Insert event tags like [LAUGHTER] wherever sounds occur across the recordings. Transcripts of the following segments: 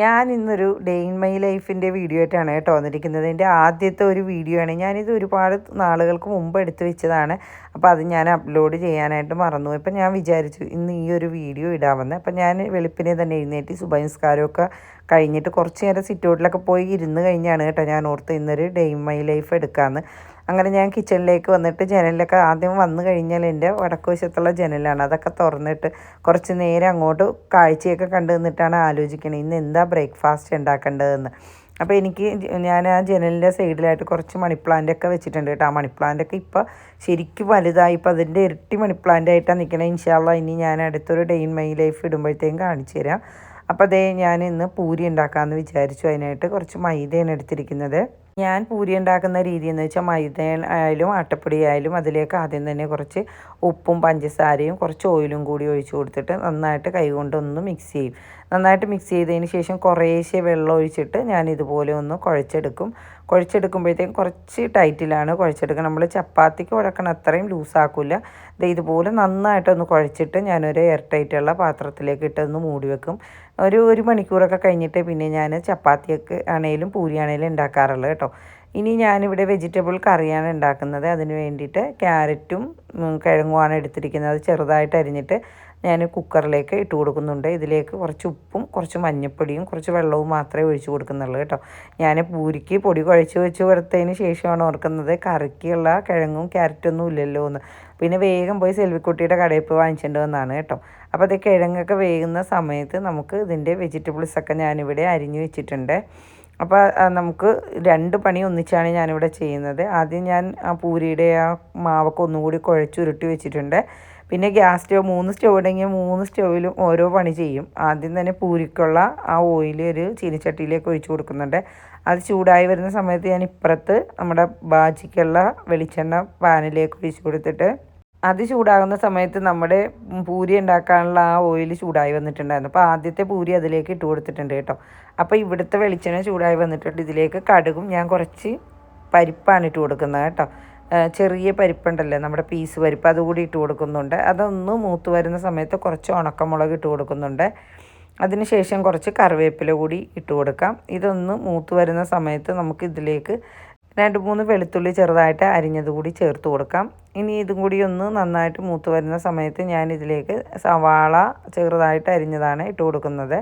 ഞാൻ ഇന്നൊരു day in my ലൈഫിന്റെ വീഡിയോ ആയിട്ടാണ് കേട്ടോ വന്നിരിക്കുന്നത്. എന്റെ ആദ്യത്തെ ഒരു വീഡിയോ ആണ്. ഞാനിത് ഒരുപാട് നാളുകൾക്ക് മുമ്പ് എടുത്തു വെച്ചതാണ്. അപ്പോൾ അത് ഞാൻ അപ്ലോഡ് ചെയ്യാനായിട്ട് മറന്നു ഇപ്പം ഞാൻ വിചാരിച്ചു ഇന്ന് ഈ ഒരു വീഡിയോ ഇടാമെന്ന്. അപ്പം ഞാൻ വെളുപ്പിനെ തന്നെ എഴുന്നേറ്റ് സുബൈൻസ്കാരമൊക്കെ കഴിഞ്ഞിട്ട് കുറച്ച് നേരം സിറ്റൗട്ടിലൊക്കെ പോയി ഇരുന്ന് കഴിഞ്ഞാണ് കേട്ടോ ഞാൻ ഓർത്ത് ഇന്നൊരു ഡേ ഇൻ മൈ ലൈഫ് എടുക്കാമെന്ന്. അങ്ങനെ ഞാൻ കിച്ചണിലേക്ക് വന്നിട്ട് ജനലിലൊക്കെ ആദ്യം വന്നു കഴിഞ്ഞാൽ എന്റെ വടക്കുവശത്തുള്ള ജനലാണ്. അതൊക്കെ തുറന്നിട്ട് കുറച്ച് നേരം അങ്ങോട്ട് കാഴ്ചയൊക്കെ കണ്ടു നിന്നിട്ടാണ് ആലോചിക്കണത് ഇന്ന് എന്താ ബ്രേക്ക്ഫാസ്റ്റ് ഉണ്ടാക്കേണ്ടതെന്ന്. അപ്പോൾ എനിക്ക് ഞാൻ ആ ജനലിന്റെ സൈഡിലായിട്ട് കുറച്ച് മണി പ്ലാന്റ് ഒക്കെ വെച്ചിട്ടുണ്ട് കേട്ടോ. ആ മണി പ്ലാന്റ് ഒക്കെ ഇപ്പോൾ ശരിക്കും വലുതായി ഇപ്പോൾ അതിന്റെ ഇരട്ടി മണി ആയിട്ടാണ് നിൽക്കണത് ഇൻഷാല്ല ഇനി ഞാൻ അടുത്തൊരു ഡെയിൻ മൈ ലൈഫ് ഇടുമ്പോഴത്തേക്കും കാണിച്ചു തരാം. അപ്പോൾ അതേ ഞാൻ ഇന്ന് പൂരി ഉണ്ടാക്കാമെന്ന് വിചാരിച്ചു. അതിനായിട്ട് കുറച്ച് മൈദയാണ് എടുത്തിരിക്കുന്നത്. ഞാൻ പൂരി ഉണ്ടാക്കുന്ന രീതി എന്ന് വെച്ചാൽ മൈദ ആയാലും ആട്ടപ്പൊടി ആയാലും അതിലേക്ക് ആദ്യം തന്നെ കുറച്ച് ഉപ്പും പഞ്ചസാരയും കുറച്ച് ഓയിലും കൂടി ഒഴിച്ച് കൊടുത്തിട്ട് നന്നായിട്ട് കൈകൊണ്ട് ഒന്ന് മിക്സ് ചെയ്യും. നന്നായിട്ട് മിക്സ് ചെയ്തതിന് ശേഷം കുറേശ്ശെ വെള്ളം ഒഴിച്ചിട്ട് ഞാൻ ഇതുപോലെ ഒന്ന് കുഴച്ചെടുക്കും. കുഴച്ചെടുക്കുമ്പോഴത്തേക്കും കുറച്ച് ടൈറ്റിലാണ് കുഴച്ചെടുക്കുക. നമ്മൾ ചപ്പാത്തിക്ക് കുഴക്കണം അത്രയും ലൂസാക്കില്ല ഇത് ഇതുപോലെ നന്നായിട്ടൊന്ന് കുഴച്ചിട്ട് ഞാനൊരു എയർ ടൈറ്റുള്ള പാത്രത്തിലേക്ക് ഇട്ടൊന്ന് മൂടി വെക്കും. ഒരു ഒരു മണിക്കൂറൊക്കെ കഴിഞ്ഞിട്ട് പിന്നെ ഞാൻ ചപ്പാത്തിയൊക്കെ ആണെങ്കിലും പൂരി ആണെങ്കിലും ഉണ്ടാക്കാറുള്ളത് കേട്ടോ. ഇനി ഞാനിവിടെ വെജിറ്റബിൾ കറിയാണ് ഉണ്ടാക്കുന്നത്. അതിന് വേണ്ടിയിട്ട് ക്യാരറ്റും കിഴങ്ങുമാണ് എടുത്തിരിക്കുന്നത്. ചെറുതായിട്ട് അരിഞ്ഞിട്ട് ഞാൻ കുക്കറിലേക്ക് ഇട്ട് കൊടുക്കുന്നുണ്ട്. ഇതിലേക്ക് കുറച്ച് ഉപ്പും കുറച്ച് മഞ്ഞൾപ്പൊടിയും കുറച്ച് വെള്ളവും മാത്രമേ ഒഴിച്ചു കൊടുക്കുന്നുള്ളൂ കേട്ടോ. ഞാൻ പൂരിക്ക് പൊടി കുഴച്ച് വെച്ച് കൊടുത്തതിന് ശേഷമാണ് ഓർക്കുന്നത് കറിക്കുള്ള കിഴങ്ങും ക്യാരറ്റൊന്നും ഇല്ലല്ലോ എന്ന്. പിന്നെ വേഗം പോയി സെൽവിക്കുട്ടിയുടെ കടയിൽ പോയി വാങ്ങിച്ചിട്ട് വന്നാണ് കേട്ടോ. അപ്പോൾ അത് കിഴങ്ങൊക്കെ വേകുന്ന സമയത്ത് നമുക്ക് ഇതിന്റെ വെജിറ്റബിൾസൊക്കെ ഞാനിവിടെ അരിഞ്ഞു വെച്ചിട്ടുണ്ട്. അപ്പോൾ നമുക്ക് രണ്ട് പണി ഒന്നിച്ചാണ് ഞാനിവിടെ ചെയ്യുന്നത്. ആദ്യം ഞാൻ ആ പൂരിയുടെ ആ മാവൊക്കെ ഒന്നുകൂടി കുഴച്ചുരുട്ടി വെച്ചിട്ടുണ്ട്. പിന്നെ ഗ്യാസ് സ്റ്റവ് മൂന്ന് സ്റ്റവ് ഉണ്ടെങ്കിൽ മൂന്ന് സ്റ്റവിലും ഓരോ പണി ചെയ്യും. ആദ്യം തന്നെ പൂരിക്കുള്ള ആ ഓയിൽ ഒരു ചീനിച്ചട്ടിയിലേക്ക് ഒഴിച്ചു കൊടുക്കുന്നുണ്ട്. അത് ചൂടായി വരുന്ന സമയത്ത് ഞാൻ ഇപ്പുറത്ത് നമ്മുടെ ബാജിക്കുള്ള വെളിച്ചെണ്ണ പാനിലേക്ക് ഒഴിച്ചു കൊടുത്തിട്ട് അത് ചൂടാകുന്ന സമയത്ത് നമ്മുടെ പൂരി ഉണ്ടാക്കാനുള്ള ആ ഓയിൽ ചൂടായി വന്നിട്ടുണ്ടായിരുന്നു. അപ്പോൾ ആദ്യത്തെ പൂരി അതിലേക്ക് ഇട്ട് കൊടുത്തിട്ടുണ്ട് കേട്ടോ. അപ്പോൾ ഇവിടുത്തെ വെളിച്ചെണ്ണ ചൂടായി വന്നിട്ടുണ്ട്. ഇതിലേക്ക് കടുകും ഞാൻ കുറച്ച് പരിപ്പാണ് ഇട്ട് കൊടുക്കുന്നത് കേട്ടോ. ചെറിയ പരിപ്പുണ്ടല്ലോ നമ്മുടെ പീസ് പരിപ്പ് അതുകൂടി ഇട്ട് കൊടുക്കുന്നുണ്ട്. അതൊന്ന് മൂത്ത് വരുന്ന സമയത്ത് കുറച്ച് ഉണക്കമുളക് ഇട്ട് കൊടുക്കുന്നുണ്ട്. അതിനുശേഷം കുറച്ച് കറിവേപ്പില കൂടി ഇട്ട് കൊടുക്കാം. ഇതൊന്ന് മൂത്ത് വരുന്ന സമയത്ത് നമുക്ക് ഇതിലേക്ക് രണ്ട് മൂന്ന് വെളുത്തുള്ളി ചെറുതായിട്ട് അരിഞ്ഞത് കൂടി ചേർത്ത് കൊടുക്കാം. ഇനി ഇതും കൂടി ഒന്ന് നന്നായിട്ട് മൂത്ത് വരുന്ന സമയത്ത് ഞാൻ ഇതിലേക്ക് സവാള ചെറുതായിട്ട് അരിഞ്ഞതാണ് ഇട്ട് കൊടുക്കുന്നത്.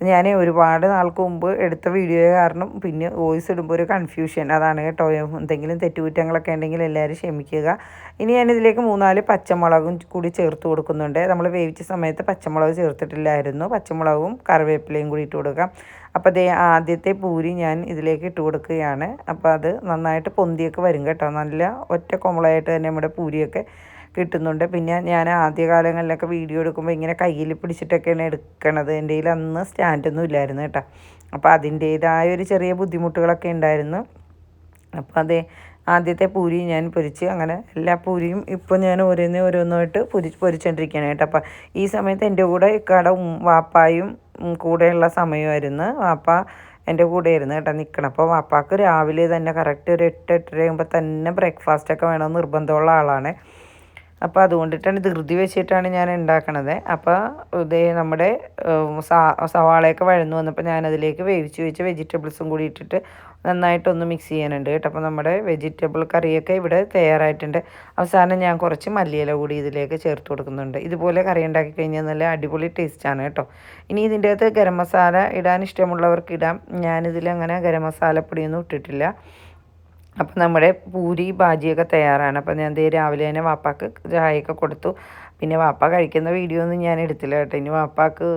ഞാൻ ഒരുപാട് നാൾക്ക് മുമ്പ് എടുത്ത വീഡിയോ കാരണം പിന്നെ വോയിസ് ഇടുമ്പോൾ ഒരു കൺഫ്യൂഷൻ അതാണ് കേട്ടോ. എന്തെങ്കിലും തെറ്റുകുറ്റങ്ങളൊക്കെ ഉണ്ടെങ്കിൽ എല്ലാവരും ക്ഷമിക്കുക. ഇനി ഞാനിതിലേക്ക് മൂന്നാൽ പച്ചമുളകും കൂടി ചേർത്ത് കൊടുക്കുന്നുണ്ട്. നമ്മൾ വേവിച്ച സമയത്ത് പച്ചമുളക് ചേർത്തിട്ടില്ലായിരുന്നു. പച്ചമുളകും കറിവേപ്പിലയും കൂടി ഇട്ട് കൊടുക്കാം. അപ്പോൾ അതേ ആദ്യത്തെ പൂരി ഞാൻ ഇതിലേക്ക് ഇട്ട് കൊടുക്കുകയാണ്. അപ്പോൾ അത് നന്നായിട്ട് പൊന്തിയൊക്കെ വരും കേട്ടോ. നല്ല ഒറ്റ കൊമളായിട്ട് തന്നെ നമ്മുടെ പൂരിയൊക്കെ കിട്ടുന്നുണ്ട്. പിന്നെ ഞാൻ ആദ്യകാലങ്ങളിലൊക്കെ വീഡിയോ എടുക്കുമ്പോൾ ഇങ്ങനെ കയ്യിൽ പിടിച്ചിട്ടൊക്കെയാണ് എടുക്കണത്. എന്റെ കയ്യിൽ അന്ന് സ്റ്റാൻഡൊന്നും ഇല്ലായിരുന്നു കേട്ടോ. അപ്പോൾ അതിന്റേതായ ഒരു ചെറിയ ബുദ്ധിമുട്ടുകളൊക്കെ ഉണ്ടായിരുന്നു. അപ്പോൾ അതെ ആദ്യത്തെ പൂരി ഞാൻ പൊരിച്ച് അങ്ങനെ എല്ലാ പൂരിയും ഇപ്പോൾ ഞാൻ ഓരോന്നേ ഓരോന്നായിട്ട് പൊരി പൊരിച്ചുകൊണ്ടിരിക്കുകയാണ് കേട്ടോ. അപ്പം ഈ സമയത്ത് എന്റെ കൂടെ കട വാപ്പായും കൂടെയുള്ള സമയമായിരുന്നു. വാപ്പ എന്റെ കൂടെ ആയിരുന്നു കേട്ടോ നിൽക്കണം അപ്പോൾ വാപ്പാക്ക് രാവിലെ തന്നെ കറക്റ്റ് ഒരു എട്ട് എട്ടര ആകുമ്പോൾ തന്നെ ബ്രേക്ക്ഫാസ്റ്റൊക്കെ വേണമെന്ന് നിർബന്ധമുള്ള ആളാണ്. അപ്പോൾ അതുകൊണ്ടിട്ടാണ് ധൃതി വെച്ചിട്ടാണ് ഞാൻ ഉണ്ടാക്കണത്. അപ്പോൾ ഇതേ നമ്മുടെ സവാളയൊക്കെ വഴന്നു വന്നപ്പോൾ ഞാനതിലേക്ക് വേവിച്ച് വെച്ച് വെജിറ്റബിൾസും കൂടി ഇട്ടിട്ട് നന്നായിട്ടൊന്ന് മിക്സ് ചെയ്യാനുണ്ട് കേട്ടോ. അപ്പോൾ നമ്മുടെ വെജിറ്റബിൾ കറിയൊക്കെ ഇവിടെ തയ്യാറായിട്ടുണ്ട്. അവസാനം ഞാൻ കുറച്ച് മല്ലിയില കൂടി ഇതിലേക്ക് ചേർത്ത് കൊടുക്കുന്നുണ്ട്. ഇതുപോലെ കറി ഉണ്ടാക്കി കഴിഞ്ഞാൽ നല്ല അടിപൊളി ടേസ്റ്റാണ് കേട്ടോ. ഇനി ഇതിന്റെ അകത്ത് ഗരം മസാല ഇടാൻ ഇഷ്ടമുള്ളവർക്ക് ഇടാം. ഞാനിതിൽ അങ്ങനെ ഗരം മസാലപ്പൊടിയൊന്നും ഇട്ടിട്ടില്ല. അപ്പം നമ്മുടെ പൂരി ബാജിയൊക്കെ തയ്യാറാണ്. അപ്പം ഞാൻ ദേ രാവിലെ തന്നെ വാപ്പാക്ക് ചായയൊക്കെ കൊടുത്തു. പിന്നെ വാപ്പ കഴിക്കുന്ന വീഡിയോ ഒന്നും ഞാൻ എടുത്തില്ല കേട്ടോ. ഇനി വാപ്പാക്ക്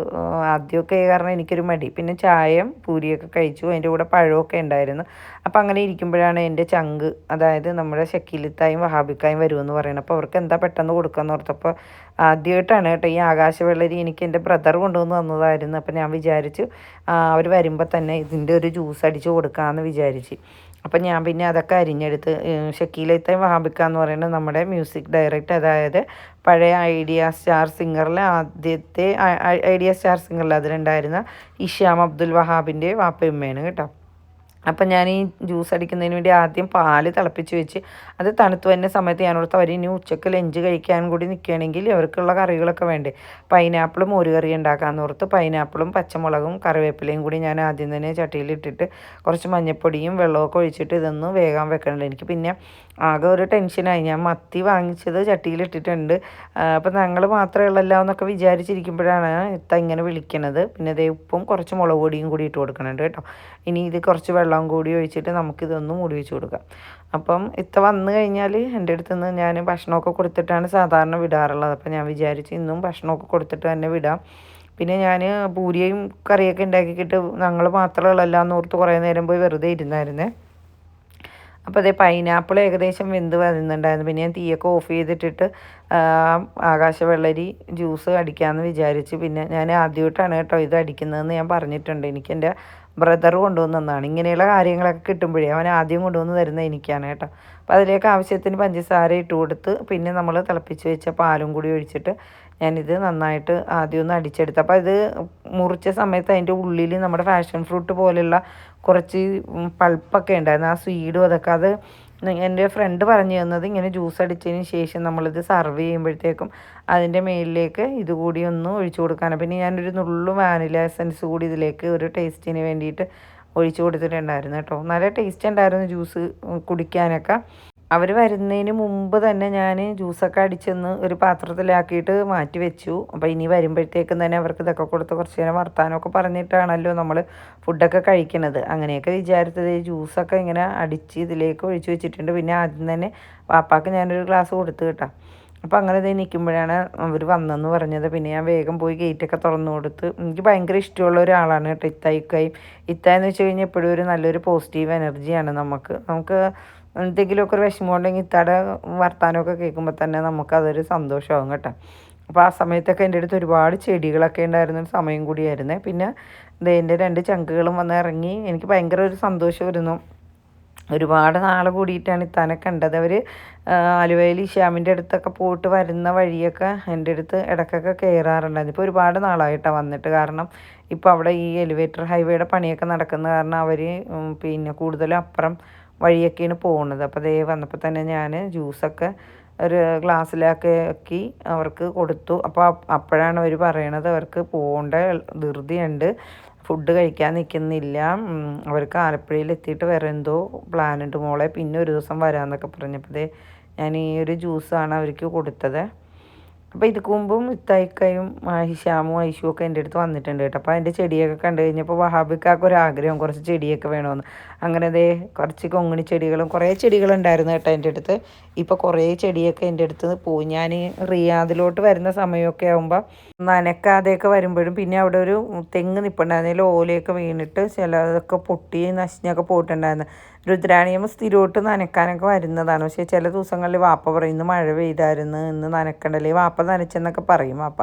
ആദ്യമൊക്കെ കാരണം എനിക്കൊരു മടി. പിന്നെ ചായയും പൂരിയൊക്കെ കഴിച്ചു. അതിന്റെ കൂടെ പഴമൊക്കെ ഉണ്ടായിരുന്നു. അപ്പം അങ്ങനെ ഇരിക്കുമ്പോഴാണ് എന്റെ ചങ്ക് അതായത് നമ്മുടെ ഷക്കീലിത്തായും വഹാബിക്കായും വരുമെന്ന് പറയുന്നത്. അപ്പോൾ അവർക്ക് എന്താ പെട്ടെന്ന് കൊടുക്കാമെന്ന് ഓർത്തപ്പോൾ ആദ്യമായിട്ടാണ് കേട്ടോ ഈ ആകാശവെള്ളരി എനിക്ക് എന്റെ ബ്രദർ കൊണ്ടുവന്ന് തന്നതായിരുന്നു. അപ്പം ഞാൻ വിചാരിച്ചു അവർ വരുമ്പോൾ തന്നെ ഇതിന്റെ ഒരു ജ്യൂസ് അടിച്ച് കൊടുക്കാമെന്ന് വിചാരിച്ച്. അപ്പം ഞാൻ പിന്നെ അതൊക്കെ അരിഞ്ഞെടുത്ത് ഷക്കീലത്തെ വഹാബിക്ക എന്ന് പറയുന്നത് നമ്മുടെ മ്യൂസിക് ഡയറക്ടർ അതായത് പഴയ ഐഡിയ സ്റ്റാർ സിംഗറിലെ ആദ്യത്തെ ഐഡിയ സ്റ്റാർ സിംഗറിൽ അതിലുണ്ടായിരുന്ന ഇഷാം അബ്ദുൽ വഹാബിന്റെ വാപ്പയുമ്മയാണ് കേട്ടോ. അപ്പം ഞാൻ ഈ ജ്യൂസ് അടിക്കുന്നതിന് വേണ്ടി ആദ്യം പാൽ തിളപ്പിച്ച് വെച്ച് അത് തണുത്ത് വരുന്ന സമയത്ത് ഞാനോർത്ത് അവർ ഇനി ഉച്ചയ്ക്ക് ലഞ്ച് കഴിക്കാൻ കൂടി നിൽക്കുകയാണെങ്കിൽ അവർക്കുള്ള കറികളൊക്കെ വേണ്ടേ. പൈനാപ്പിളും ഒരു കറി ഉണ്ടാക്കാമെന്ന് ഓർത്ത് പൈനാപ്പിളും പച്ചമുളകും കറിവേപ്പിലയും കൂടി ഞാൻ ആദ്യം തന്നെ ചട്ടിയിലിട്ടിട്ട് കുറച്ച് മഞ്ഞൾപ്പൊടിയും വെള്ളമൊക്കെ ഒഴിച്ചിട്ട് ഇതൊന്ന് വേഗം വെക്കണുണ്ട്. എനിക്ക് പിന്നെ ആകെ ഒരു ടെൻഷനായി ഞാൻ മത്തി വാങ്ങിച്ചത് ചട്ടിയിലിട്ടിട്ടുണ്ട് അപ്പം ഞങ്ങൾ മാത്രമേ ഉള്ളല്ലോ എന്നൊക്കെ വിചാരിച്ചിരിക്കുമ്പോഴാണ് ഇത്ത ഇങ്ങനെ വിളിക്കണത്. പിന്നെ അതേ ഉപ്പും കുറച്ച് മുളക് പൊടിയും കൂടി ഇട്ട് കൊടുക്കണുണ്ട് കേട്ടോ. ഇനി ഇത് കുറച്ച് കൂടി ഒഴിച്ചിട്ട് നമുക്കിതൊന്ന് മൂടി വെച്ച് കൊടുക്കാം. അപ്പം ഇത്ത വന്നു കഴിഞ്ഞാൽ എന്റെ അടുത്ത് നിന്ന് ഞാൻ ഭക്ഷണമൊക്കെ കൊടുത്തിട്ടാണ് സാധാരണ വിടാറുള്ളത്. അപ്പം ഞാൻ വിചാരിച്ചു ഇന്നും ഭക്ഷണമൊക്കെ കൊടുത്തിട്ട് തന്നെ വിടാം. പിന്നെ ഞാൻ പൂരിയും കറിയൊക്കെ ഉണ്ടാക്കിയിട്ട് ഞങ്ങൾ മാത്രമുള്ളല്ല എന്നോർത്ത് കുറേ നേരം പോയി വെറുതെ ഇരുന്നായിരുന്നു. അപ്പോൾ അതേ പൈനാപ്പിൾ ഏകദേശം വെന്ത് വരുന്നുണ്ടായിരുന്നു പിന്നെ ഞാൻ തീയൊക്കെ ഓഫ് ചെയ്തിട്ടിട്ട് ആകാശവെള്ളരി ജ്യൂസ് അടിക്കാമെന്ന് വിചാരിച്ച് പിന്നെ ഞാൻ ആദ്യമായിട്ടാണ് കേട്ടോ ഇത് അടിക്കുന്നതെന്ന് ഞാൻ പറഞ്ഞിട്ടുണ്ട്. എനിക്ക് എന്റെ ബ്രദർ കൊണ്ടുവന്നതാണ് ഇങ്ങനെയുള്ള കാര്യങ്ങളൊക്കെ കിട്ടുമ്പോഴേ അവൻ ആദ്യം കൊണ്ടുവന്ന് തരുന്നത് എനിക്കാണ് കേട്ടോ. അപ്പോൾ അതിലേക്ക് ആവശ്യത്തിന് പഞ്ചസാര ഇട്ട് കൊടുത്ത് പിന്നെ നമ്മൾ തിളപ്പിച്ച് വെച്ച പാലും കൂടി ഒഴിച്ചിട്ട് ഞാനിത് നന്നായിട്ട് ആദ്യം ഒന്ന് അടിച്ചെടുത്തു. അപ്പോൾ ഇത് മുറിച്ച സമയത്ത് അതിന്റെ ഉള്ളിൽ നമ്മുടെ ഫാഷൻ ഫ്രൂട്ട് പോലെയുള്ള കുറച്ച് പൾപ്പൊക്കെ ഉണ്ടായിരുന്നു. ആ സ്വീഡും അതൊക്കെ അത് എന്റെ ഫ്രണ്ട് പറഞ്ഞു തന്നത് ഇങ്ങനെ ജ്യൂസ് അടിച്ചതിന് ശേഷം നമ്മളിത് സർവ് ചെയ്യുമ്പോഴത്തേക്കും അതിന്റെ മേലിലേക്ക് ഇതുകൂടി ഒന്ന് ഒഴിച്ചു കൊടുക്കാനാണ്. പിന്നെ ഞാനൊരു നുള്ളു വാനില എസൻസ് കൂടി ഇതിലേക്ക് ഒരു ടേസ്റ്റിന് വേണ്ടിയിട്ട് ഒഴിച്ചു കൊടുത്തിട്ടുണ്ടായിരുന്നു കേട്ടോ. നല്ല ടേസ്റ്റ് ഉണ്ടായിരുന്നു ജ്യൂസ് കുടിക്കാനൊക്കെ. അവർ വരുന്നതിന് മുമ്പ് തന്നെ ഞാൻ ജ്യൂസൊക്കെ അടിച്ചെന്ന് ഒരു പാത്രത്തിലാക്കിയിട്ട് മാറ്റി വെച്ചു. അപ്പോൾ ഇനി വരുമ്പോഴത്തേക്കും തന്നെ അവർക്ക് ഇതൊക്കെ കൊടുത്ത് കുറച്ച് നേരം വർത്താനമൊക്കെ പറഞ്ഞിട്ടാണല്ലോ നമ്മൾ ഫുഡൊക്കെ കഴിക്കണത്. അങ്ങനെയൊക്കെ വിചാരിച്ചത് ജ്യൂസൊക്കെ ഇങ്ങനെ അടിച്ച് ഇതിലേക്ക് ഒഴിച്ച് വെച്ചിട്ടുണ്ട്. പിന്നെ ആദ്യം തന്നെ പാപ്പാക്ക് ഞാനൊരു ഗ്ലാസ് കൊടുത്തു കേട്ടോ. അപ്പോൾ അങ്ങനെ ഇതേ നിൽക്കുമ്പോഴാണ് അവർ വന്നെന്ന് പറഞ്ഞത്. പിന്നെ ഞാൻ വേഗം പോയി ഗേറ്റൊക്കെ തുറന്നു കൊടുത്ത്. എനിക്ക് ഭയങ്കര ഇഷ്ടമുള്ള ഒരാളാണ് കേട്ടോ ഇത്തായിക്കായും. ഇത്തായെന്ന് വെച്ച് കഴിഞ്ഞാൽ എപ്പോഴും ഒരു നല്ലൊരു പോസിറ്റീവ് എനർജിയാണ് നമുക്ക്. നമുക്ക് എന്തെങ്കിലുമൊക്കെ ഒരു വിഷമം ഉണ്ടെങ്കിൽ ഇത്തയുടെ വർത്താനമൊക്കെ കേൾക്കുമ്പോൾ തന്നെ നമുക്കതൊരു സന്തോഷമാകും കേട്ടോ. അപ്പോൾ ആ സമയത്തൊക്കെ എന്റെ അടുത്ത് ഒരുപാട് ചെടികളൊക്കെ ഉണ്ടായിരുന്ന ഒരു സമയം കൂടിയായിരുന്നേ. പിന്നെ എന്റെ രണ്ട് ചങ്കുകളും വന്ന് ഇറങ്ങി എനിക്ക് ഭയങ്കര ഒരു സന്തോഷമായിരുന്നു. ഒരുപാട് നാൾ കൂടിയിട്ടാണ് ഇത്താനെ കണ്ടത്. അവർ ആലുവയിൽ ശ്യാമിന്റെ അടുത്തൊക്കെ പോയിട്ട് വരുന്ന വഴിയൊക്കെ എന്റെ അടുത്ത് ഇടയ്ക്കൊക്കെ കയറാറുണ്ടായിരുന്നു ഇപ്പോൾ ഒരുപാട് നാളായിട്ടാണ് വന്നിട്ട്. കാരണം ഇപ്പോൾ അവിടെ ഈ എലിവേറ്റർ ഹൈവേയുടെ പണിയൊക്കെ നടക്കുന്ന കാരണം അവർ പിന്നെ കൂടുതലും അപ്പുറം വഴിയൊക്കെയാണ് പോകുന്നത് അപ്പോൾ ദേ വന്നപ്പോൾ തന്നെ ഞാൻ ജ്യൂസൊക്കെ ഒരു ഗ്ലാസ്സിലൊക്കെ ആക്കി അവർക്ക് കൊടുത്തു. അപ്പോൾ അപ്പോഴാണ് അവർ പറയണത് അവർക്ക് പോകേണ്ട ധൃതിയുണ്ട്. ഫുഡ് കഴിക്കാൻ നിൽക്കുന്നില്ല അവർക്ക് ആലപ്പുഴയിൽ എത്തിയിട്ട് വേറെ എന്തോ പ്ലാൻ ഉണ്ട് മോളെ. പിന്നെ ഒരു ദിവസം വരാമെന്നൊക്കെ പറഞ്ഞപ്പോൾ ഞാൻ ഈ ഒരു ജ്യൂസാണ് അവർക്ക് കൊടുത്തത്. അപ്പോൾ ഇതിക്ക് മുമ്പും ഇത്തായിക്കയും ഹിഷാമും ഐഷും ഒക്കെ എന്റെ അടുത്ത് വന്നിട്ടുണ്ട് കേട്ടോ. അപ്പോൾ അതിന്റെ ചെടിയൊക്കെ കണ്ടു കഴിഞ്ഞപ്പോൾ വഹാബിക്കാക്ക് ഒരു ആഗ്രഹം കുറച്ച് ചെടിയൊക്കെ വേണമെന്ന് അങ്ങനെ ദേ കുറച്ച് കൊങ്ങിണി ചെടികളും കുറേ ചെടികളുണ്ടായിരുന്നു കേട്ടോ എന്റെ അടുത്ത്. ഇപ്പോൾ കുറേ ചെടിയൊക്കെ എന്റെ അടുത്ത് പോയി. ഞാൻ റിയാദിലോട്ട് വരുന്ന സമയമൊക്കെ ആകുമ്പോൾ നനക്കാതെയൊക്കെ വരുമ്പോഴും പിന്നെ അവിടെ ഒരു തെങ്ങ് നിൽപ്പുണ്ടായിരുന്നില്ല ഓലയൊക്കെ വീണിട്ട് ചിലതൊക്കെ പൊട്ടി നശിഞ്ഞൊക്കെ പോയിട്ടുണ്ടായിരുന്നു. രുദ്രാണിയമ്മ സ്ഥിരമായിട്ട് നനക്കാനൊക്കെ വരുന്നതാണ്. പക്ഷേ ചില ദിവസങ്ങളിൽ വാപ്പ പറയും ഇന്ന് മഴ പെയ്തായിരുന്നു ഇന്ന് നനക്കണ്ടല്ലേ? വാപ്പ നനച്ചെന്നൊക്കെ പറയും വാപ്പ.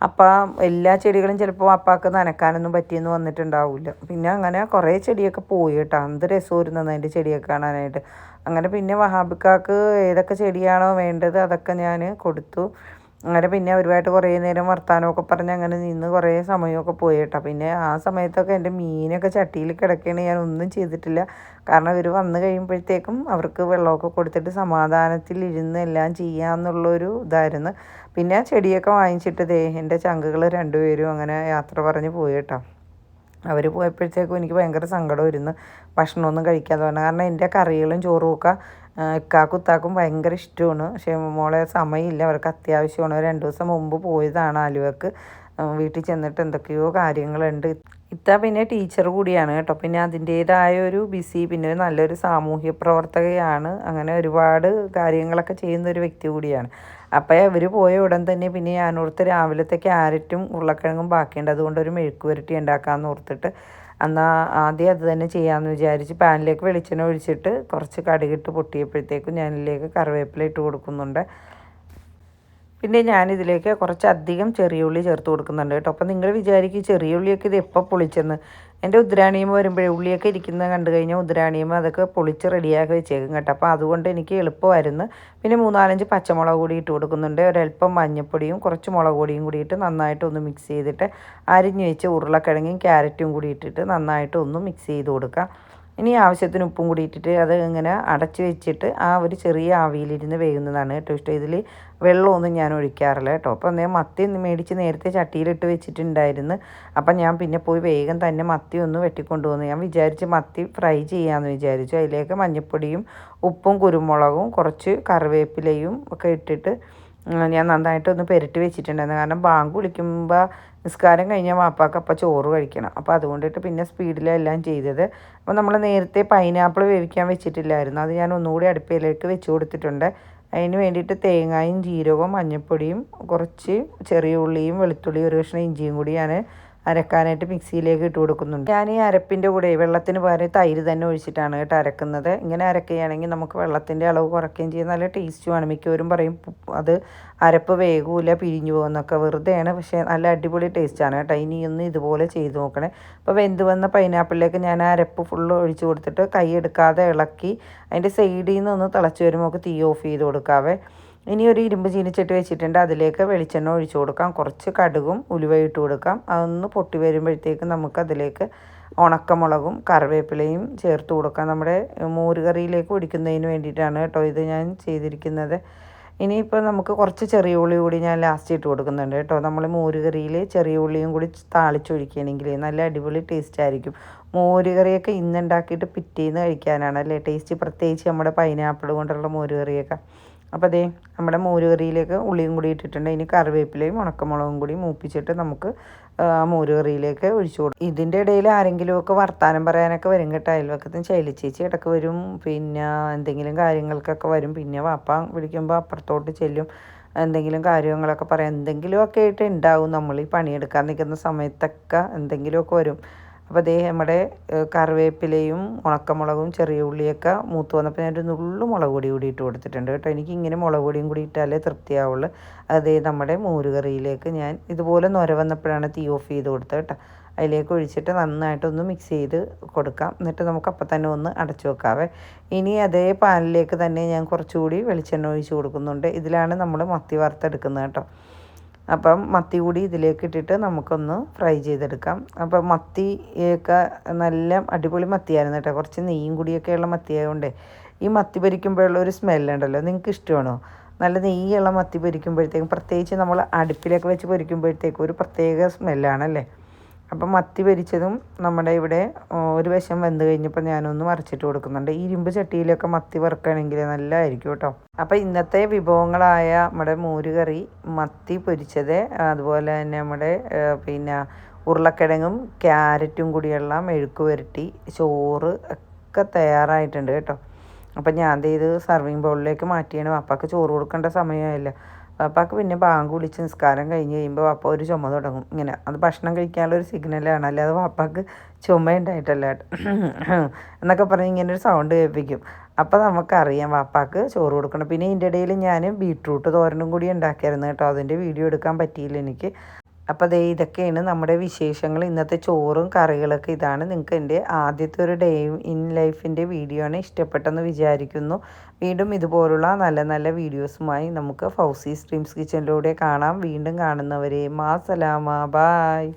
അപ്പം എല്ലാ ചെടികളും ചിലപ്പോൾ അപ്പാക്ക് നനക്കാനൊന്നും പറ്റിയെന്ന് വന്നിട്ടുണ്ടാവില്ല. പിന്നെ അങ്ങനെ കുറേ ചെടിയൊക്കെ പോയി കേട്ടോ. എന്ത് രസമായിരുന്നു അതിന്റെ ചെടിയൊക്കെ കാണാനായിട്ട്. അങ്ങനെ പിന്നെ വഹാബിക്കാക്ക് ഏതൊക്കെ ചെടിയാണോ വേണ്ടത് അതൊക്കെ ഞാൻ കൊടുത്തു. അങ്ങനെ പിന്നെ അവരുമായിട്ട് കുറേ നേരം വർത്താനമൊക്കെ പറഞ്ഞ് അങ്ങനെ നിന്ന് കുറേ സമയമൊക്കെ പോയി കേട്ടോ പിന്നെ ആ സമയത്തൊക്കെ എന്റെ മീനൊക്കെ ചട്ടിയിൽ കിടക്കുകയാണ് ഞാൻ ഒന്നും ചെയ്തിട്ടില്ല. കാരണം ഇവർ വന്നു കഴിയുമ്പോഴത്തേക്കും അവർക്ക് വെള്ളമൊക്കെ കൊടുത്തിട്ട് സമാധാനത്തിൽ ഇരുന്ന് എല്ലാം ചെയ്യാമെന്നുള്ളൊരു ഇതായിരുന്നു. പിന്നെ ചെടിയൊക്കെ വാങ്ങിച്ചിട്ട് ദേ എന്റെ ചങ്കുകൾ രണ്ടുപേരും അങ്ങനെ യാത്ര പറഞ്ഞ് പോയി കേട്ടോ അവർ പോയപ്പോഴത്തേക്കും എനിക്ക് ഭയങ്കര സങ്കടം വരുന്നു ഭക്ഷണമൊന്നും കഴിക്കാതെ പറഞ്ഞു കാരണം എന്റെ കറികളും ചോറും ഒക്കെ ഇക്കാക്കും ഇത്താക്കും ഭയങ്കര ഇഷ്ടമാണ്. പക്ഷേ മോളെ സമയമില്ല. അവർക്ക് അത്യാവശ്യമാണ്. രണ്ട് ദിവസം മുമ്പ് പോയതാണ് ആലുവക്ക്. വീട്ടിൽ ചെന്നിട്ട് എന്തൊക്കെയോ കാര്യങ്ങളുണ്ട്. ഇത്ത പിന്നെ ടീച്ചർ കൂടിയാണ് കേട്ടോ. പിന്നെ അതിന്റേതായ ഒരു ബിസി പിന്നെ നല്ലൊരു സാമൂഹ്യ പ്രവർത്തകയാണ്. അങ്ങനെ ഒരുപാട് കാര്യങ്ങളൊക്കെ ചെയ്യുന്ന ഒരു വ്യക്തി കൂടിയാണ്. അപ്പോൾ അവർ പോയ ഉടൻ തന്നെ പിന്നെ ഞാനോർത്ത് രാവിലത്തെ ക്യാരറ്റും ഉരുളക്കിഴങ്ങും ബാക്കിയുണ്ട്. അതുകൊണ്ട് ഒരു മെഴുക്ക് പുരട്ടി ഉണ്ടാക്കാമെന്ന് ഓർത്തിട്ട് എന്നാൽ ആദ്യം അത് തന്നെ ചെയ്യാമെന്ന് വിചാരിച്ച് പാനിലേക്ക് വെളിച്ചെണ്ണ ഒഴിച്ചിട്ട് കുറച്ച് കടുകിട്ട് പൊട്ടിയപ്പോഴത്തേക്കും ഞാനിലേക്ക് കറിവേപ്പില ഇട്ട് കൊടുക്കുന്നുണ്ട്. പിന്നെ ഞാനിതിലേക്ക് കുറച്ചധികം ചെറിയ ഉള്ളി ചേർത്ത് കൊടുക്കുന്നുണ്ട് കേട്ടോ. അപ്പോൾ നിങ്ങൾ വിചാരിക്കും ചെറിയ ഉള്ളിയൊക്കെ ഇത് എപ്പോൾ പൊളിച്ചെന്ന്. എന്റെ ഉദ്രാണിയമ്മ വരുമ്പോഴേ ഉള്ളിയൊക്കെ ഇരിക്കുന്നത് കണ്ടു കഴിഞ്ഞാൽ ഉദ്രാണിയമ്മ അതൊക്കെ പൊളിച്ച് റെഡിയാക്കി വെച്ചേക്കും കേട്ടോ. അപ്പോൾ അതുകൊണ്ട് എനിക്ക് എളുപ്പമായിരുന്നു. പിന്നെ മൂന്നാലഞ്ച് പച്ചമുളക് കൂടി ഇട്ട് കൊടുക്കുന്നുണ്ട്. ഒരല്പം മഞ്ഞൾപ്പൊടിയും കുറച്ച് മുളക് പൊടിയും കൂടി ഇട്ട് നന്നായിട്ട് ഒന്ന് മിക്സ് ചെയ്തിട്ട് അരിഞ്ഞ് വെച്ച് ഉരുളക്കിഴങ്ങും ക്യാരറ്റും കൂടി ഇട്ടിട്ട് നന്നായിട്ട് ഒന്ന് മിക്സ് ചെയ്ത് കൊടുക്കുക ഇനി ആവശ്യത്തിന് ഉപ്പും കൂടി ഇട്ടിട്ട് അത് ഇങ്ങനെ അടച്ച് വെച്ചിട്ട് ആ ഒരു ചെറിയ ആവിയിലിരുന്ന് വേകുന്നതാണ് കേട്ടോ ഇഷ്ടം. ഇതിൽ വെള്ളമൊന്നും ഞാൻ ഒഴിക്കാറില്ല കേട്ടോ. അപ്പോൾ അന്നേരം മത്തി മേടിച്ച് നേരത്തെ ചട്ടിയിലിട്ട് വെച്ചിട്ടുണ്ടായിരുന്നു. അപ്പം ഞാൻ പിന്നെ പോയി വേഗം തന്നെ മത്തി ഒന്ന് വെട്ടിക്കൊണ്ടുവന്നു. ഞാൻ വിചാരിച്ച് മത്തി ഫ്രൈ ചെയ്യാമെന്ന് വിചാരിച്ചു. അതിലേക്ക് മഞ്ഞൾപ്പൊടിയും ഉപ്പും കുരുമുളകും കുറച്ച് കറിവേപ്പിലയും ഒക്കെ ഇട്ടിട്ട് ഞാൻ നന്നായിട്ടൊന്ന് പെരട്ടി വെച്ചിട്ടുണ്ടായിരുന്നു. കാരണം ബാങ്ക് വിളിക്കുമ്പോൾ നിസ്കാരം കഴിഞ്ഞാൽ വാപ്പാക്ക് അപ്പം ചോറ് കഴിക്കണം. അപ്പോൾ അതുകൊണ്ടിട്ട് പിന്നെ സ്പീഡിലെല്ലാം ചെയ്തത്. അപ്പോൾ നമ്മൾ നേരത്തെ പൈനാപ്പിൾ വേവിക്കാൻ വെച്ചിട്ടില്ലായിരുന്നു. അത് ഞാൻ ഒന്നുകൂടി അടുപ്പയിലേക്ക് വെച്ച് കൊടുത്തിട്ടുണ്ട്. അതിന് വേണ്ടിയിട്ട് തേങ്ങായും ജീരകവും മഞ്ഞൾപ്പൊടിയും കുറച്ച് ചെറിയ ഉള്ളിയും വെളുത്തുള്ളിയും ഒരു കഷ്ണം ഇഞ്ചിയും കൂടി ഞാൻ അരക്കാനായിട്ട് മിക്സിയിലേക്ക് ഇട്ട് കൊടുക്കുന്നുണ്ട്. ഞാൻ ഈ അരപ്പിന്റെ കൂടെ വെള്ളത്തിന് പകരം തൈര് തന്നെ ഒഴിച്ചിട്ടാണ് കേട്ടോ അരക്കുന്നത്. ഇങ്ങനെ അരക്കുകയാണെങ്കിൽ നമുക്ക് വെള്ളത്തിന്റെ അളവ് കുറയ്ക്കുകയും ചെയ്യും. നല്ല ടേസ്റ്റുമാണ് മിക്കവരും പറയും അത് അരപ്പ് വേഗമില്ല പിരിഞ്ഞു പോകുന്നൊക്കെ വെറുതെയാണ്. പക്ഷേ നല്ല അടിപൊളി ടേസ്റ്റാണ് കേട്ടോ. ഇനിയൊന്ന് ഇതുപോലെ ചെയ്ത് നോക്കണേ. അപ്പോൾ വെന്ത് വന്ന പൈനാപ്പിളിലേക്ക് ഞാൻ അരപ്പ് ഫുള്ള് ഒഴിച്ചു കൊടുത്തിട്ട് കൈ എടുക്കാതെ ഇളക്കി അതിന്റെ സൈഡിൽ നിന്ന് ഒന്ന് തിളച്ച് വരുമ്പോൾ തീ ഓഫ് ചെയ്ത് കൊടുക്കാവേ. ഇനി ഒരു ഇരുമ്പ് ചീനിച്ചട്ടി വെച്ചിട്ടുണ്ട്. അതിലേക്ക് വെളിച്ചെണ്ണ ഒഴിച്ചു കൊടുക്കാം. കുറച്ച് കടുകും ഉലുവ ഇട്ട് കൊടുക്കാം. അതൊന്ന് പൊട്ടി വരുമ്പോഴത്തേക്ക് നമുക്ക് അതിലേക്ക് ഉണക്കമുളകും കറിവേപ്പിലയും ചേർത്ത് കൊടുക്കാം. നമ്മുടെ മോരുകറിയിലേക്ക് ഒടിക്കുന്നതിന് വേണ്ടിയിട്ടാണ് കേട്ടോ ഇത് ഞാൻ ചെയ്തിരിക്കുന്നത്. ഇനിയിപ്പോൾ നമുക്ക് കുറച്ച് ചെറിയ ഉള്ളി കൂടി ഞാൻ ലാസ്റ്റ് ഇട്ട് കൊടുക്കുന്നുണ്ട് കേട്ടോ. നമ്മൾ മോരുകറിയിൽ ചെറിയ ഉള്ളിയും കൂടി താളിച്ചൊഴിക്കുകയാണെങ്കിൽ നല്ല അടിപൊളി ടേസ്റ്റ് ആയിരിക്കും. മോരുകറിയൊക്കെ ഇന്നുണ്ടാക്കിയിട്ട് പിറ്റേന്ന് കഴിക്കാനാണ് അല്ലേ? ടേസ്റ്റ് പ്രത്യേകിച്ച് നമ്മുടെ പൈനാപ്പിൾ കൊണ്ടുള്ള മോരുകറിയൊക്കെ അപ്പോൾ അതേ നമ്മുടെ മോരുകറിയിലേക്ക് ഉള്ളിയും കൂടി ഇട്ടിട്ടുണ്ട്. ഇനി കറിവേപ്പിലയും ഉണക്കമുളകും കൂടി മൂപ്പിച്ചിട്ട് നമുക്ക് മോരുകറിയിലേക്ക് ഒഴിച്ചു കൊടുക്കും. ഇതിന്റെ ഇടയിൽ ആരെങ്കിലുമൊക്കെ വർത്തമാനം പറയാനൊക്കെ വരും കേട്ടോ. അയൽവക്കത്തും ശൈലി ചേച്ചി ഇടയ്ക്ക് വരും. പിന്നെ എന്തെങ്കിലും കാര്യങ്ങൾക്കൊക്കെ വരും. പിന്നെ വാപ്പ വിളിക്കുമ്പോൾ അപ്പുറത്തോട്ട് ചെല്ലും. എന്തെങ്കിലും കാര്യങ്ങളൊക്കെ പറയാം. എന്തെങ്കിലുമൊക്കെ ആയിട്ട് ഉണ്ടാവും. നമ്മൾ ഈ പണിയെടുക്കാൻ നിൽക്കുന്ന സമയത്തൊക്കെ എന്തെങ്കിലുമൊക്കെ വരും. അപ്പോൾ അതേ നമ്മുടെ കറിവേപ്പിലയും ഉണക്കമുളകും ചെറിയ ഉള്ളിയൊക്കെ മൂത്ത് വന്നപ്പോൾ ഞാനൊരു നുള്ളു മുളക് പൊടി കൂടി ഇട്ട് കൊടുത്തിട്ടുണ്ട് കേട്ടോ. എനിക്ക് ഇങ്ങനെ മുളക് പൊടിയും കൂടി ഇട്ടാലേ തൃപ്തിയാവുള്ളൂ. അതേ നമ്മുടെ മോരുകറിയിലേക്ക് ഞാൻ ഇതുപോലെ നൊര വന്നപ്പോഴാണ് തീ ഓഫ് ചെയ്ത് കൊടുത്തത് കേട്ടോ. അതിലേക്ക് ഒഴിച്ചിട്ട് നന്നായിട്ടൊന്ന് മിക്സ് ചെയ്ത് കൊടുക്കാം. എന്നിട്ട് നമുക്ക് അപ്പം തന്നെ ഒന്ന് അടച്ചു വെക്കാവേ. ഇനി അതേ പാനിലേക്ക് തന്നെ ഞാൻ കുറച്ചുകൂടി വെളിച്ചെണ്ണ ഒഴിച്ച് കൊടുക്കുന്നുണ്ട്. ഇതിലാണ് നമ്മൾ മത്തി വറുത്തെടുക്കുന്നത് കേട്ടോ. അപ്പം മത്തി കൂടി ഇതിലേക്ക് ഇട്ടിട്ട് നമുക്കൊന്ന് ഫ്രൈ ചെയ്തെടുക്കാം. അപ്പം മത്തിയൊക്കെ നല്ല അടിപൊളി മത്തിയായിരുന്നു കേട്ടോ. കുറച്ച് നെയ്യും കൂടിയൊക്കെയുള്ള മത്തി ആയതുകൊണ്ട് ഈ മത്തി പൊരിക്കുമ്പോഴുള്ള ഒരു സ്മെല്ലുണ്ടല്ലോ നിങ്ങൾക്ക് ഇഷ്ടമാണോ? നല്ല നെയ്യുള്ള മത്തി പൊരിക്കുമ്പോഴത്തേക്കും പ്രത്യേകിച്ച് നമ്മൾ അടുപ്പിലൊക്കെ വെച്ച് പൊരിക്കുമ്പോഴത്തേക്കും ഒരു പ്രത്യേക സ്മെല്ലാണല്ലേ അപ്പം മത്തി പൊരിച്ചതും നമ്മുടെ ഇവിടെ ഒരു വശം വെന്ത് കഴിഞ്ഞപ്പോൾ ഞാനൊന്ന് മറിച്ചിട്ട് കൊടുക്കുന്നുണ്ട്. ഇരുമ്പ് ചട്ടിയിലൊക്കെ മത്തി വറുക്കുകയാണെങ്കിൽ നല്ലതായിരിക്കും കേട്ടോ. അപ്പോൾ ഇന്നത്തെ വിഭവങ്ങളായ നമ്മുടെ മോരുകറി മത്തി പൊരിച്ചത് അതുപോലെ തന്നെ നമ്മുടെ പിന്നെ ഉരുളക്കിഴങ്ങും ക്യാരറ്റും കൂടിയുള്ള മെഴുക്ക് പുരട്ടി ചോറ് ഒക്കെ തയ്യാറായിട്ടുണ്ട് കേട്ടോ. അപ്പം ഞാൻ ഇത് സർവിങ് ബൗളിലേക്ക് മാറ്റിയാണ്. അപ്പാക്ക് ചോറ് കൊടുക്കേണ്ട സമയമായില്ല. പാപ്പാക്ക് പിന്നെ ബാങ്ക് വിളിച്ച് നിസ്കാരം കഴിഞ്ഞ് കഴിയുമ്പോൾ പാപ്പ ഒരു ചുമ തുടങ്ങും. ഇങ്ങനെ. അത് ഭക്ഷണം കഴിക്കാനുള്ള ഒരു സിഗ്നലാണ് അല്ലാതെ പാപ്പാക്ക് ചുമ ഉണ്ടായിട്ടല്ല [CLEARS THROAT] എന്നൊക്കെ പറഞ്ഞ് ഇങ്ങനെ ഒരു സൗണ്ട് കേൾപ്പിക്കും. അപ്പോൾ നമുക്കറിയാം വാപ്പാക്ക് ചോറ് കൊടുക്കണം. പിന്നെ ഇതിന്റെ ഇടയിൽ ഞാൻ ബീട്രൂട്ട് തോരനും കൂടി ഉണ്ടാക്കിയായിരുന്നു കേട്ടോ. അതിന്റെ വീഡിയോ എടുക്കാൻ പറ്റിയില്ല എനിക്ക്. അപ്പോൾ അതേ ഇതൊക്കെയാണ് നമ്മുടെ വിശേഷങ്ങൾ. ഇന്നത്തെ ചോറും കറികളൊക്കെ ഇതാണ്. നിങ്ങൾക്ക് എന്റെ ആദ്യത്തെ ഒരു ഡേ ഇൻ ലൈഫിന്റെ വീഡിയോ ആണ് ഇഷ്ടപ്പെട്ടെന്ന് വിചാരിക്കുന്നു. വീണ്ടും ഇതുപോലുള്ള നല്ല നല്ല വീഡിയോസുമായി നമുക്ക് ഫൗസി സ്ട്രീംസ് കിച്ചണിലൂടെ കാണാം. വീണ്ടും കാണുന്നവരെ മാ സലാമ ബായ്.